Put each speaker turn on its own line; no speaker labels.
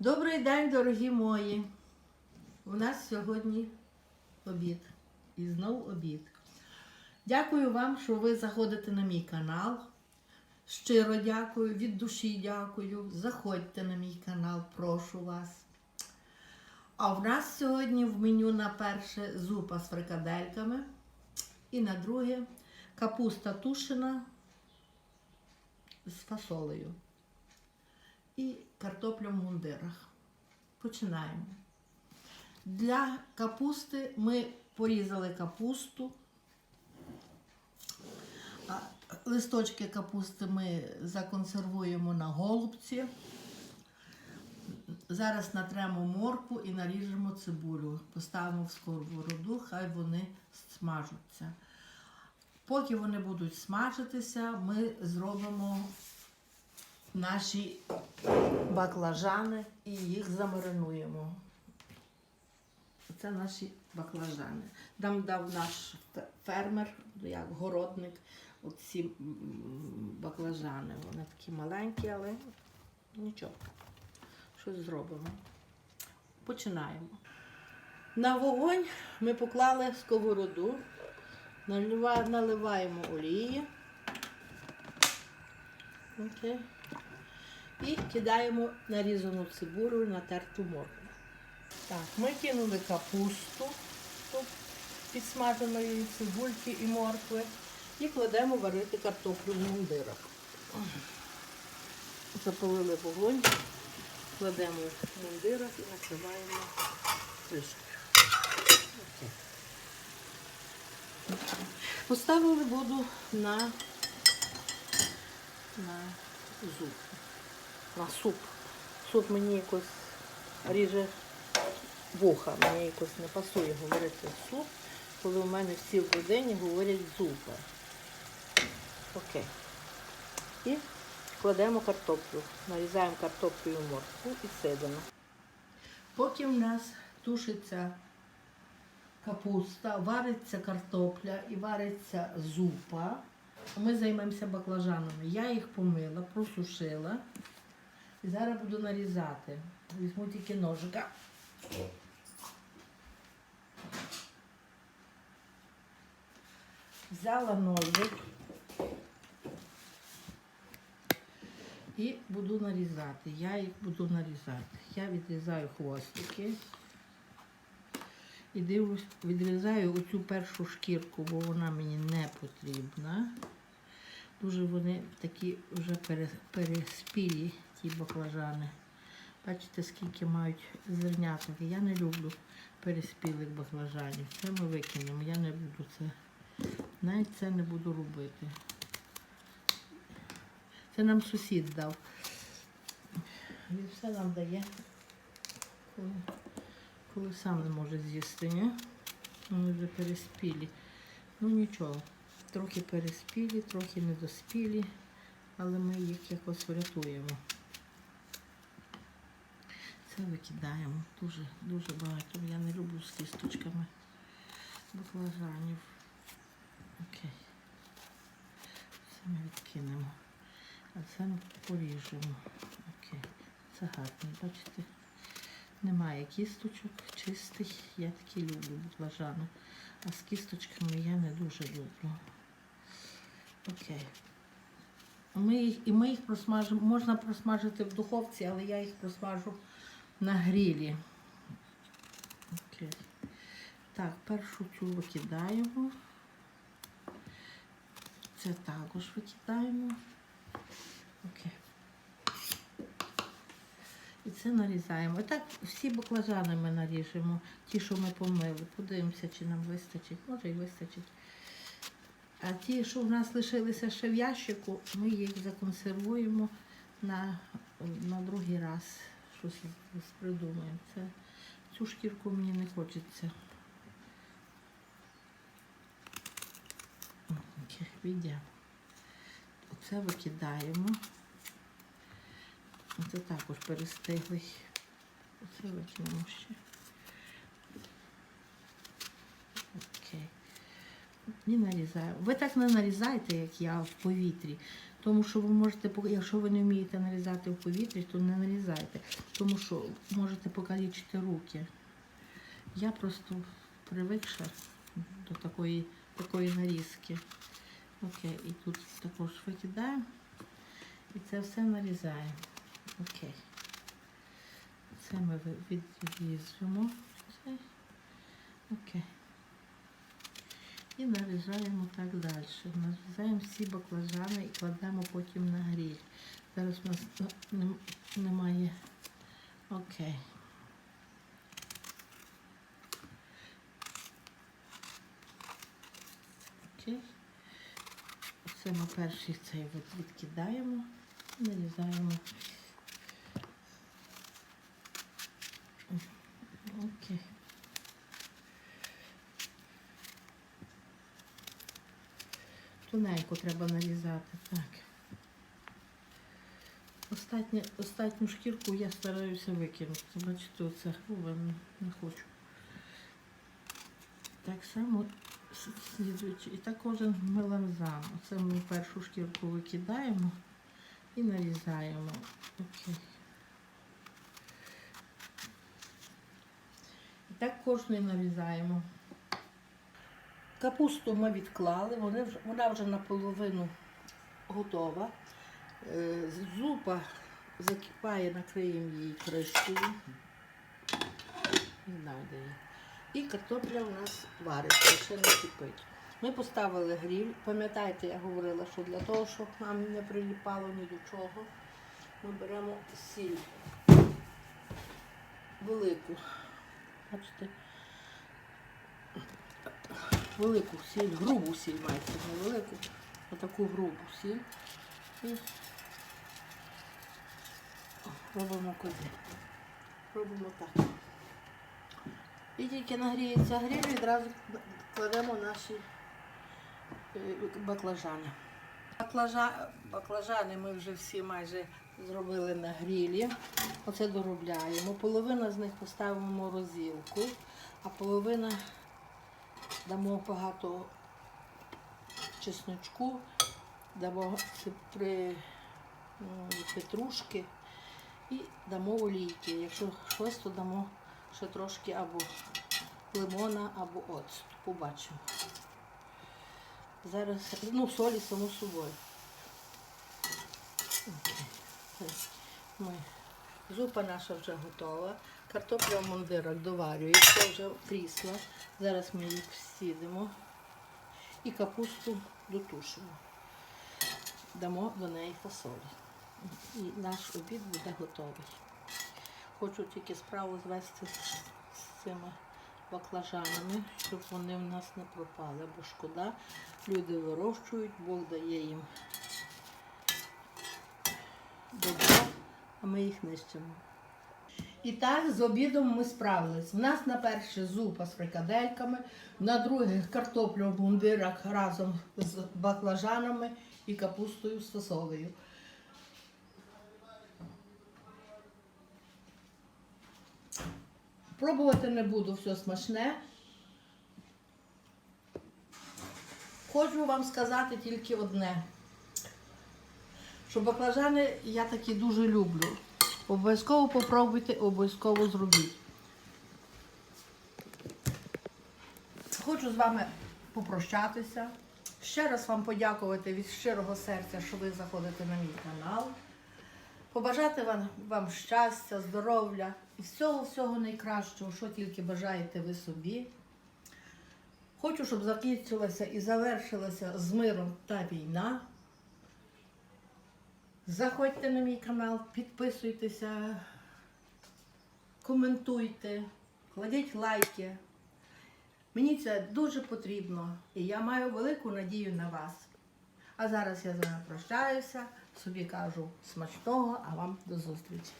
Добрий день, дорогі мої. У нас сьогодні обід. І знов обід. Дякую вам, що ви заходите на мій канал. Щиро дякую, від душі дякую. Заходьте на мій канал, прошу вас. А в нас сьогодні в меню на перше зупа з фрикадельками. І на друге капуста тушена з фасолею і картопля в мундирах. Починаємо. Для капусти ми порізали капусту. Листочки капусти ми законсервуємо на голубці. Зараз натремо морку і наріжемо цибулю. Поставимо в сковороду, хай вони смажуться. Поки вони будуть смажитися, ми зробимо наші баклажани і їх замаринуємо. Це наші баклажани. Нам дав наш фермер, як городник, оці баклажани. Вони такі маленькі, але нічого. Щось зробимо. Починаємо. На вогонь ми поклали сковороду, наливаємо олії. Окей. І кидаємо нарізану цибулю, натерту моркву. Так, ми кинули капусту тут підсмаженої цибульки і моркви і кладемо варити картоплю в мундирах. Запалили вогонь, кладемо в мундирах і накриваємо кришкою. Поставили воду на, на зуб на суп. Суп мені якось ріже вуха, мені якось не пасує говорити суп, коли у мене всі в родині говорять зупа. Окей. І кладемо картоплю. Нарізаємо картоплю і моркву і сидимо. Поки в нас тушиться капуста, вариться картопля і вариться зупа, ми займемося баклажанами. Я їх помила, просушила. І зараз буду нарізати. Візьму тільки ножика. Взяла ножик і буду нарізати. Я їх буду нарізати. Я відрізаю хвостики і дивлюсь, відрізаю оцю першу шкірку, бо вона мені не потрібна. Дуже вони такі вже пере- переспілі, ті баклажани. Бачите, скільки мають зерняток. Я не люблю переспілих баклажанів. Це ми викинемо. Я не буду це. Навіть це не буду робити. Це нам сусід дав. Він все нам дає, коли, коли сам не може з'їсти, ні? Вони вже переспілі. Ну нічого. Трохи переспілі, трохи недоспілі, але ми їх якось врятуємо. Це викидаємо дуже, дуже багато. Я не люблю з кісточками баклажанів. Окей. Це ми відкинемо. А це ми поріжемо. Окей. Це гарний, бачите? Немає кісточок, чистий. Я такі люблю баклажани. А з кісточками я не дуже люблю. Окей. Ми і ми їх просмажимо. Можна просмажити в духовці, але я їх просмажу на грілі. Окей. Так, першу цю викидаємо. Це також викидаємо. Окей. І це нарізаємо. І так всі баклажани ми наріжемо, ті, що ми помили. Подивимося, чи нам вистачить. Може і вистачить. А ті, що в нас лишилися ще в ящику, ми їх законсервуємо на, на другий раз. Щось придумаємо. Це, цю шкірку мені не хочеться. Віддя. Оце викидаємо. Це також перестиглий. Оце викинемо ще. Окей. І нарізаю. Ви так не нарізаєте, як я в повітрі. Тому що ви можете, якщо ви не вмієте нарізати в повітрі, то не нарізайте. Тому що можете покалічити руки. Я просто привикша до такої, такої нарізки. Окей, і тут також викидаємо. І це все нарізаємо. Окей. Це ми відрізуємо. Окей. І нарізаємо так далі. Нарізаємо всі баклажани і кладемо потім на гріль. Зараз у нас немає. Окей. Окей. Це ми перший цей от відкидаємо, нарізаємо. Окей. Тоненько треба нарізати, так. Остатнє, остатню шкірку я стараюся викинути. Бачите, оце грубо не, не хочу. Так само слідуючи. І так кожен меланзан. Оце ми першу шкірку викидаємо і нарізаємо. Окей. І так кожний нарізаємо. Капусту ми відклали, вони вона вже наполовину готова. Е, Зупа закипає, накриємо її кришкою. І картопля у нас вариться, ще не кипить. Ми поставили гріль. Пам'ятаєте, я говорила, що для того, щоб нам не приліпало ні до чого, ми беремо сіль велику. Бачите? Велику сіль, грубу сіль мається, не велику, а таку грубу сіль. І робимо куди. Робимо так. І тільки нагріється гріль, відразу кладемо наші е, баклажани. Баклажа... Баклажани ми вже всі майже зробили на грілі. Оце доробляємо. Половина з них поставимо в морозилку, а половина дамо багато чесночку, дамо ципри, м, петрушки і дамо олійки. Якщо щось, то дамо ще трошки або лимона, або оцту. Побачимо. Зараз, ну, солі само собою. Ми. Зупа наша вже готова. Картопля в мундирах доварюється, вже трісла. Зараз ми її всідимо і капусту дотушимо. Дамо до неї фасолі. І наш обід буде готовий. Хочу тільки справу звести з цими баклажанами, щоб вони в нас не пропали, бо шкода. Люди вирощують, Бог дає їм добро, а ми їх нищимо. І так з обідом ми справились. У нас на перше зупа з фрикадельками, на друге картопля в бундирах разом з баклажанами і капустою з фасолею. Пробувати не буду все смачне. Хочу вам сказати тільки одне. Що баклажани я такі дуже люблю. Обов'язково попробуйте, обов'язково зробіть. Хочу з вами попрощатися. Ще раз вам подякувати від щирого серця, що ви заходите на мій канал. Побажати вам, вам щастя, здоров'я і всього-всього найкращого, що тільки бажаєте ви собі. Хочу, щоб закінчилася і завершилася з миром та війна. Заходьте на мій канал, підписуйтеся, коментуйте, кладіть лайки. Мені це дуже потрібно і я маю велику надію на вас. А зараз я з вами прощаюся, собі кажу смачного, а вам до зустрічі.